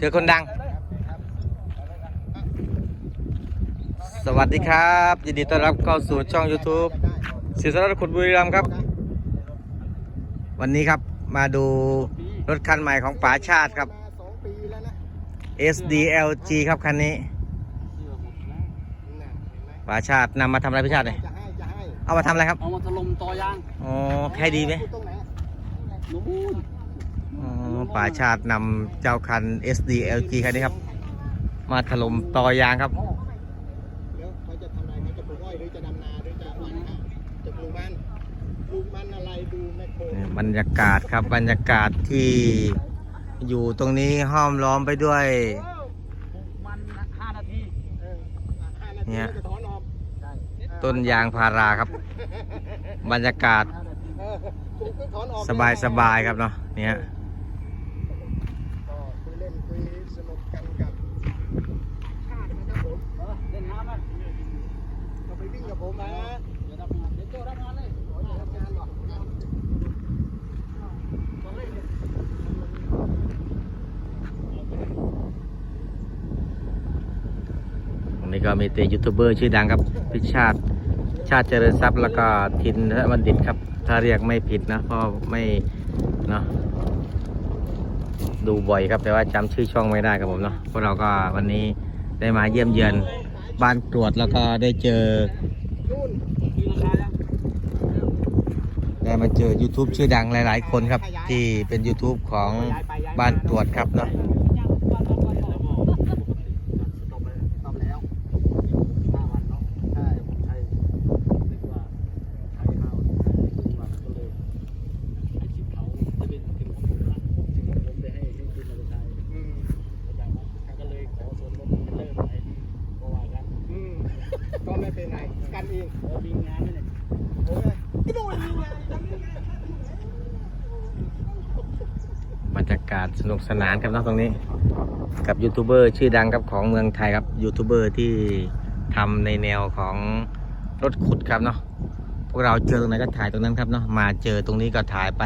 เจอคนดัง สวัสดีครับ ยินดีต้อนรับเข้าสู่ช่อง YouTube ศิษย์สรขุดบุรีรัมย์ครับ วันนี้ครับมาดูรถคันใหม่ของป๋าชาติครับสองปีแล้วนะ SDLG ครับคันนี้น่ะเห็นไหมป๋าชาตินำมาทำอะไรพี่ชาติเนี่ยจะให้จะให้เอามาทำอะไรครับ เอามาถล่มต่อยางอ๋อแค่ดีไหมพูตรงไหนนู้นอ๋อ ป๋าชาตินำเจ้าคัน SDLG คันนี้ครับ มาถล่มตอยางครับแล้วเขาจะทำอะไรเขาจะปลูกอ้อยหรือจะดำนาหรือจะหว่านจะปลูกมันปลูกมันอะไรดูแมคโครบรรยากาศครับบรรยากาศที่อยู่ตรงนี้ห้อมล้อมไปด้วยเนี่ยต้นยางพาราครับ บรรยากาศสบายสบายๆครับเนาะเนี่ย สนุกกันกับชาตินะครับผมเล่นน้ำมันก็ไปวิ่งกับผมนะเดี๋ยวทำงานเดี๋ยวโจ้ทำงานเลยขอจะทำงานหรอนี่ก็มีเตยูทูบเบอร์ชื่อดังครับพิชาติชาติเจริญทรัพย์แล้วก็ทินบัณฑิตครับ ถ้าเรียกไม่ผิดนะเพราะไม่เนาะ ดูบ่อยครับ แต่ว่าจำชื่อช่องไม่ได้ครับผมเนาะพวกเราก็วันนี้ได้มาเยี่ยมเยือนบ้านตรวจแล้วก็ได้เจอ ได้มาเจอ YouTube ชื่อดังหลาย ๆ คนครับ ที่เป็น YouTube ของบ้านตรวจครับเนาะ ตอบไปตอบแล้วห้าวันเนาะใช่ผมใช้นึกว่าใช้ห้าวันครึ่งวันก็เลยให้ชิปเขาจะเป็นถึงของผมนะถึงของผมได้ให้ให้คุณมาใช้ อืม เข้าใจไหมก็เลยขอส่วนลดเลิกไปเพราะว่ากัน อืมก็ไม่เป็นไรกันเอง เออมีงานนี่เนี่ย โอ้ยก็ดูนี่ไง บรรยากาศสนุกสนานครับเนาะตรงนี้ กับยูทูบเบอร์ชื่อดังครับของเมืองไทยครับยูทูบเบอร์ที่ทำในแนวของรถขุดครับเนาะพวกเราเจอตรงไหนก็ถ่ายตรงนั้นครับเนาะมาเจอตรงนี้ก็ถ่ายไป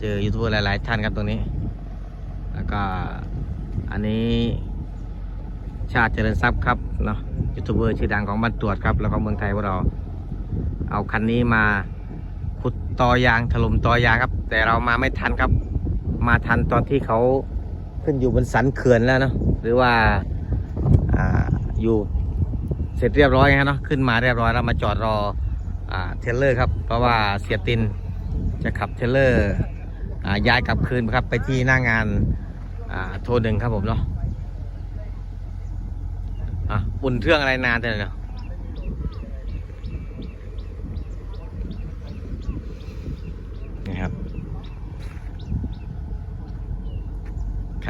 เจอยูทูบเบอร์หลาย ๆ ท่านครับตรงนี้ แล้วก็อันนี้ชาติเจริญทรัพย์ครับเนาะยูทูบเบอร์ชื่อดังของบ้านตรวจครับ แล้วก็เมืองไทยพวกเรา เอาคันนี้มาขุดตอยางถล่มตอยางครับ แต่เรามาไม่ทันครับ มาทันตอนที่เขาขึ้นอยู่บนสันเขื่อนแล้วเนาะหรือว่าอ่าอยู่เสร็จเรียบร้อยไงเนาะขึ้นมาเรียบร้อยแล้วมาจอดรออ่าเทเลอร์ครับ เพราะว่าเสียตินจะขับเทเลอร์อ่าย้ายกลับคืนครับไปที่หน้างานอ่าโทรหนึ่งครับผมเนาะอะอุ่นเครื่องอะไรนานแต่เนาะนี่ครับ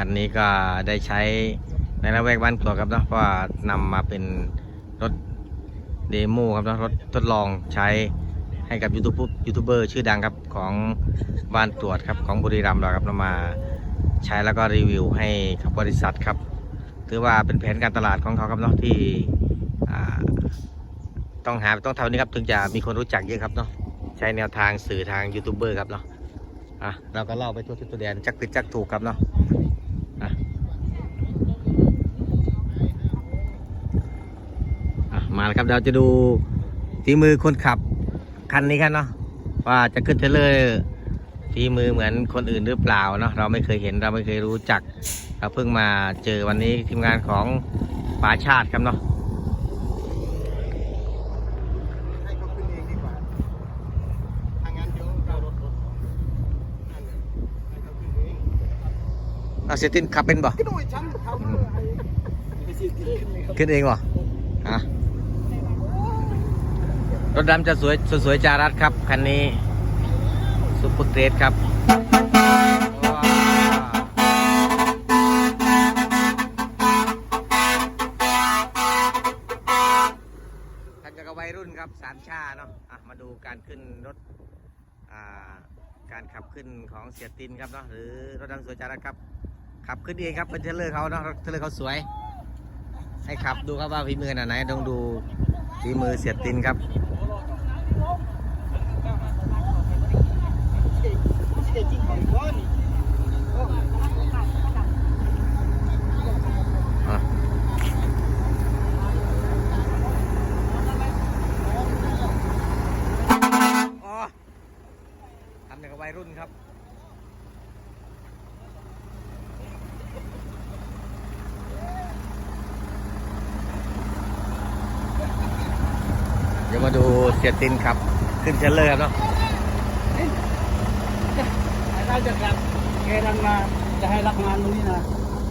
คันนี้ก็ได้ใช้ในละแวกบ้านกรอกครับเนาะเพราะนำมาเป็นรถเดโมครับเนาะรถทดลองใช้ให้กับยูทูบยูทูบเบอร์ชื่อดังครับของบ้านตรวจครับของบุรีรัมย์เราครับนำมาใช้แล้วก็รีวิวให้กับบริษัทครับ ถือว่าเป็นแผนการตลาดของเขาครับเนาะที่ต้องหาต้องท่านี้ครับถึงจะมีคนรู้จักเยอะครับเนาะใช้แนวทางสื่อทางยูทูบเบอร์ครับเนาะอะเราก็เล่าไปทั่วทิศทั่วแดนจักผิดจักถูกครับเนาะ มาแล้วครับเราจะดูฝีมือคนขับคันนี้ครับเนาะว่าจะขึ้นเทรลเลอร์ฝีมือเหมือนคนอื่นหรือเปล่าเนาะเราไม่เคยเห็นเราไม่เคยรู้จักเราเพิ่งมาเจอวันนี้ทีมงานของป๋าชาติครับเนาะให้เขาขึ้นเองดีกว่าทางงานเดี๋ยวเรารถรถนั่นน่ะให้เขาขึ้นเองเอาเซตินขับเป็นบ่ก็ดูไอ้ชั้นเขาเมื่อไอ้ไม่ใช่ที่ขึ้นเลยครับขึ้นเองบ่อะ รถดำจะสวยสวยจารัดครับ คันนี้ซุปเปอร์เกรดครับว้าวคันจะกับวัยรุ่นครับสามชาเนาะะมาดูการขึ้นรถการขับขึ้นของเสียตินครับเนาะหรือรถดำสวยจารัดครับ ขับขึ้นเองครับเป็นเทเลอร์เขาเนาะเทเลอร์เขาสวย ให้ขับดูครับว่าฝีมือขนาดไหนต้องดูฝีมือเสียตินครับ ได้กินของอทำอย่างวัยรุ่นครับเดี๋ยวมาดูเสียตินครับ ขึ้นเชลเลอร์ครับเนาะ ได้จะกลับแกดังมาจะให้รับงานตรงนี้นะ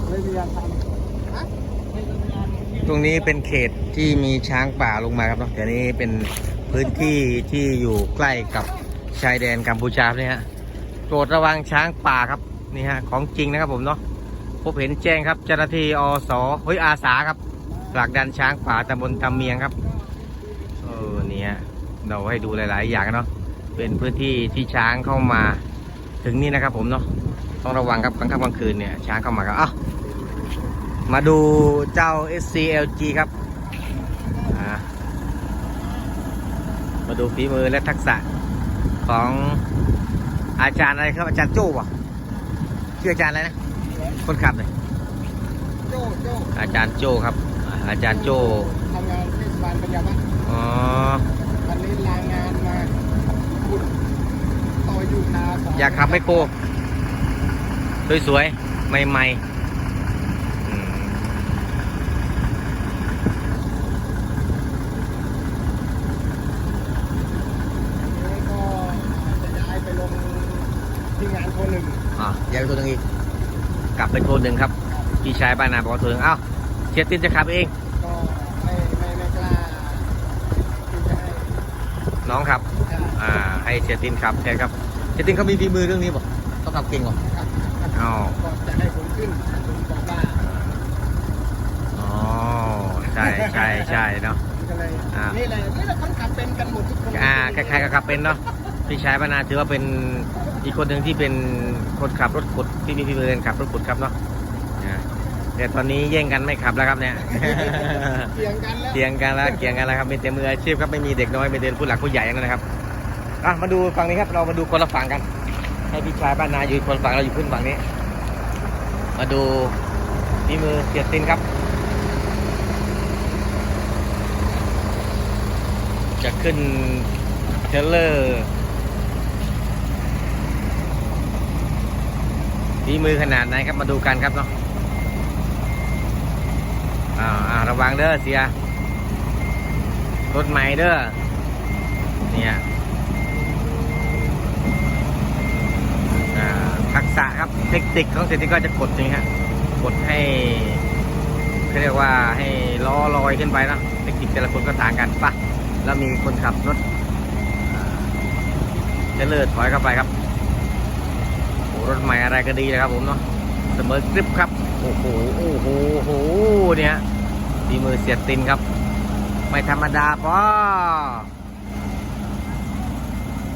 เลยพยายามทำฮะให้ทำงานตรงนี้ตรงนี้เป็นเขตที่มีช้างป่าลงมาครับเนาะแต่นี้เป็นพื้นที่ที่อยู่ใกล้กับชายแดนกัมพูชาเนี่ยฮะโปรดระวังช้างป่าครับนี่ฮะของจริงนะครับผมเนาะพบเห็นแจ้งครับเจ้าหน้าที่อสเฮ้ยอาสาครับผลักดันช้างป่าตำบลตำเมียงครับเออเนี่ยเราให้ดูหลาย ๆ อย่างเนาะเป็นพื้นที่ที่ช้างเข้ามา ถึงนี่นะครับผมเนาะต้องระวังครับกลางค่ำกลางคืนเนี่ยช้างเข้ามาครับอ้าวมาดูเจ้า SCLG ครับอ่ามาดูฝีมือและทักษะของอาจารย์อะไรครับอาจารย์โจ้ป่ะชื่ออาจารย์อะไรนะคนขับเลยโจ้โจ้อาจารย์โจ้ครับอ่าอาจารย์โจ้ทำงานเทศบาลปัญญาบ้านอ๋อ วันนี้ลางานมาขุดต่ ออยู่นาสงอยากขับไมโครสวยๆ ใหม่ๆอืมแล้วก็จะย้ายไปลงที่งานคนหนึ่งอะอยากไปตัวหนึงอีก กลับไปโทนหนึ่งครับ พี่ชายบ้านนาบอกว่าโทนหนึ่งเอ้าเชียร์ตินจะขับเอง ก็ไม่ไม่ไม่กล้าที่จะให้น้องครับอ่าอ่า ให้เชียร์ตินขับแทนครับ เชียร์ตินเขามีฝีมือเรื่องนี้ป่ะเขาขับเก่งป่ะครับอ๋อก็จะให้ผมขึ้นผมบอกว่าอ๋อใช่ใช่ใช่เนาะก็เลยอ่านี่นี่แหละนี่แหละคนขับเป็นกันหมดทุกคนอ่าใครๆก็ขับเป็นเนาะพี่ชายบ้านนาถือว่าเป็นอีกคนหนึ่งที่เป็นคนขับรถขุดที่มีฝีมือการขับรถขุดครับเนาะอ่าแต่ตอนนี้แย่งกันไม่ขับแล้วครับเนี่ยเถียงกันแล้วเกียงกันแล้วเกียงกันแล้วครับเป็นแต่มืออาชีพครับไม่มีเด็กน้อยเป็นแต่ผู้หลักผู้ใหญ่อย่างนั้นนะครับ อะมาดูฝั่งนี้ครับ เรามาดูคนละฝั่งกัน ให้พี่ชายบ้านนาอยู่คนฝั่งเราอยู่ขึ้นฝั่งนี้ มาดูนี่มือเสียตินครับ จะขึ้นเทเลอร์ฝีมือขนาดไหนครับมาดูกันครับเนาะอ่าอ่าระวังเด้อเสียรถใหม่เด้อเนี่ยอ่า ทักษะครับ เทคนิคของเศรษฐีก็จะกดอย่างนี้ฮะกดให้เขาเรียกว่าให้ล้อลอยขึ้นไปนะเทคนิคแต่ละคนก็ต่างกันปะแล้วมีคนขับรถเทรลเลอร์ถอยเข้าไปครับโอ้รถใหม่อะไรก็ดีนะครับผมเนาะเสมอกริปครับโอ้โหโอ้โหโอ้โหเนี่ยฝีมือเสียดตินครับ ไม่ธรรมดาปอ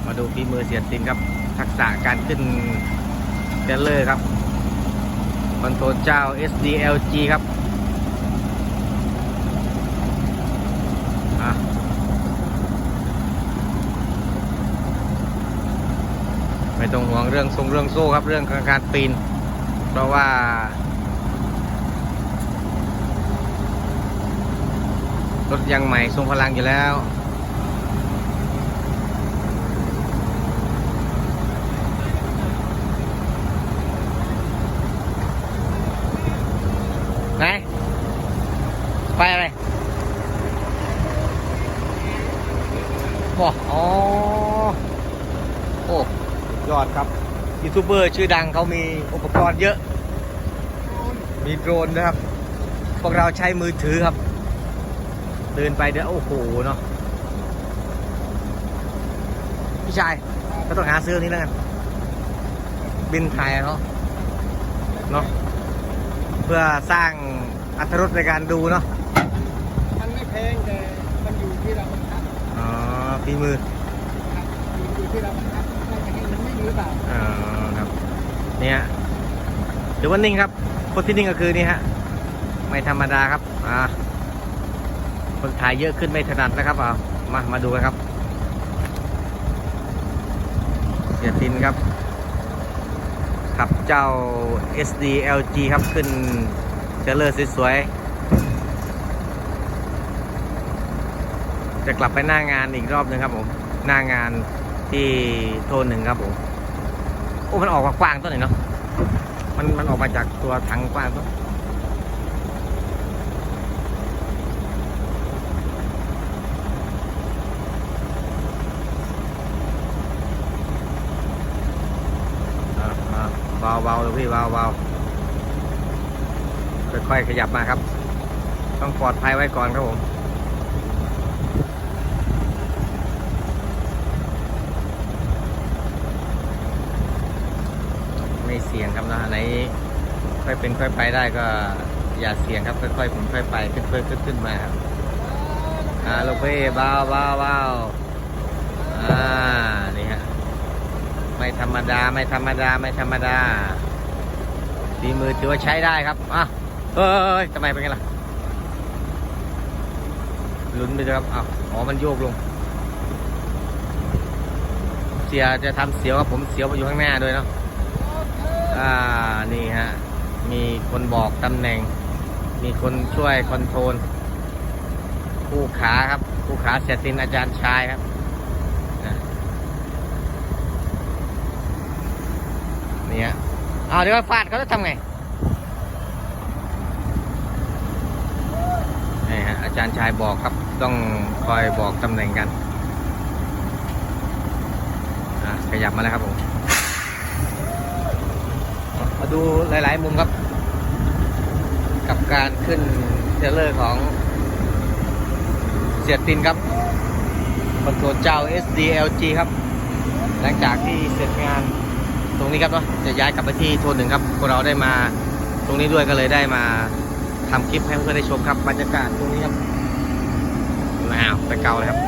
มาดูฝีมือเสียดตินครับ ทักษะการขึ้น เทรลเลอร์ครับคอนโทรลเจ้า SDLG ครับไม่ต้องห่วงเรื่องทรงเรื่องโซ่ครับ เรื่องการปีน เพราะว่า รถยางใหม่ทรงพลังอยู่แล้ว ไหนไปอะไรโอ้อ๋อโอ้ยอดครับยูทูบเบอร์ชื่อดังเขามีอุปกรณ์เยอะ มีโดรนนะครับ พวกเราใช้มือถือครับ เดินไปเดี๋ยวโอ้โหเนาะพี่ชายก็ต้องหาซื้อนี้แล้วกัน บินถ่ายเขาะเนาะ เพื่อสร้างอัตรรสในการดูเนาะมันไม่แพงแต่มันอยู่ที่เราบังคับอ๋อฝีมือครับอยู่ที่เราบังคับว่าจะให้มันไม่หรือเปล่าอ๋อครับเนี่ยเดี๋ยววันนิ่งครับคนที่นิ่งก็คือนี่ฮะไม่ธรรมดาครับอ่าคนถ่ายเยอะขึ้นไม่ถนัดนะครับเอามามาดูกันครับเสียตินครับ ขับเจ้า SDLG ครับขึ้นเจเลอร์สวยๆ จะกลับไปหน้างานอีกรอบหนึ่งครับผม หน้างานที่โทนหนึ่งครับผม โอ้ มันออกมากว้างต้นหนอยเนาะ มันมันออกมาจากตัวถังกว้างตัว เบาเลยพี่เบาเบาค่อยๆขยับมาครับ ต้องปลอดภัยไว้ก่อนครับผมไม่เสี่ยงครับนะไหนค่อยเป็นค่อยไปได้ก็อย่าเสี่ยงครับค่อยๆผมค่อยไปขึ้นๆขึ้นขึ้นมาครับอ่าลูกพี่เบาเบาเบาอ่านี่ ไม่ธรรมดาไม่ธรรมดาไม่ธรรมดาฝีมือถือว่าใช้ได้ครับอะเฮ้ยทำไมเป็นไงล่ะลุ้นไปเลยครับอ้าวอ๋อมันโยกลง เสียจะทำเสียวครับผมเสียวมาอยู่ข้างหน้าด้วยเนาะอ่านี่ฮะมีคนบอกตำแหน่ง มีคนช่วยคอนโทรลคู่ขาครับคู่ขาเสียตินอาจารย์ชายครับนะ นี่ฮะอ้าวเดี๋ยวฟาดเขาจะทำไงนี่ฮะอาจารย์ชายบอกครับต้องคอยบอกตำแหน่งกันขยับมาแล้วครับผมมาดูหลาย ๆ มุมครับ กับการขึ้นเทเลอร์ของเสียตินครับคอนโทรลเจ้า SDLG ครับ หลังจากที่เสร็จงาน ตรงนี้ครับเนาะจะย้ายกลับไปที่โทนหนึ่งครับพวกเราได้มาตรงนี้ด้วยก็เลยได้มาทำคลิปให้เพื่อนๆได้ชมครับบรรยากาศตรงนี้ครับว้าวแต่เก่าเลยครับ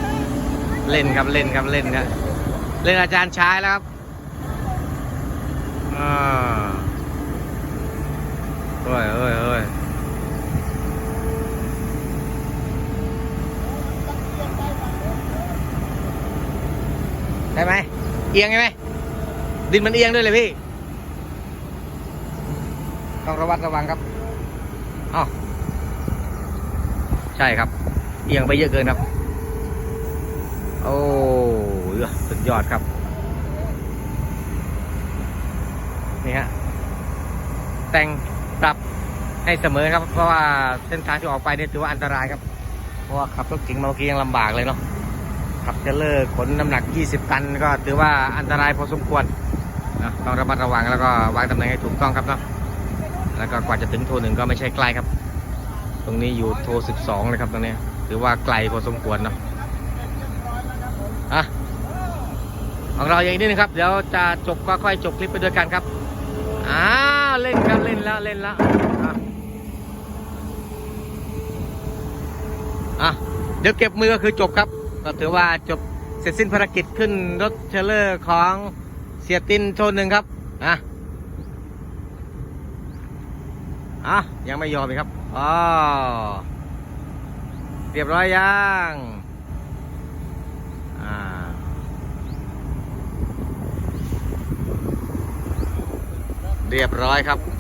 เล่นครับเล่นครับเล่นครับเล่นอาจารย์ชายแล้วครับอ่าเฮ้ยเฮ้ยเฮ้ยได้ไหมเอียงใช่ไหม ดินมันเอียงด้วยเลยพี่ ต้องระวัดระวังครับอ้าวใช่ครับ เอียงไปเยอะเกินครับ โอ้ยสุดยอดครับ นี่ฮะ แต่งปรับให้เสมอครับ เพราะว่าเส้นทางที่ออกไปเนี่ยถือว่าอันตรายครับ เพราะว่าขับรถเก๋งมาเมื่อกี้ยังลำบากเลยเนาะขับเทรลเลอร์ขนน้ำหนัก 20 ตัน ก็ถือว่าอันตรายพอสมควร นะต้องระมัดระวังแล้วก็วางตำแหน่งให้ถูกต้องครับเนาะแล้วก็กว่าจะถึงโทรหนึ่งก็ไม่ใช่ใกล้ครับ ตรงนี้อยู่โทร12เลยครับตรงนี้ถือว่าไกลพอสมควรเนาะอะของเราอย่างนี้นึงครับ เดี๋ยวจะจบก็ค่อยจบคลิปไปด้วยกันครับอ้าวเล่นครับเล่นแล้วเล่นแล้วอะอะเดี๋ยวเก็บมือก็คือจบครับ ก็ถือว่าจบเสร็จสิ้นภารกิจขึ้นรถเทรลเลอร์ของ เสียตินโชนหนึ่งครับอะอะยังไม่ยอมอีกครับอ๋อเรียบร้อยยังอ่าเรียบร้อยครับ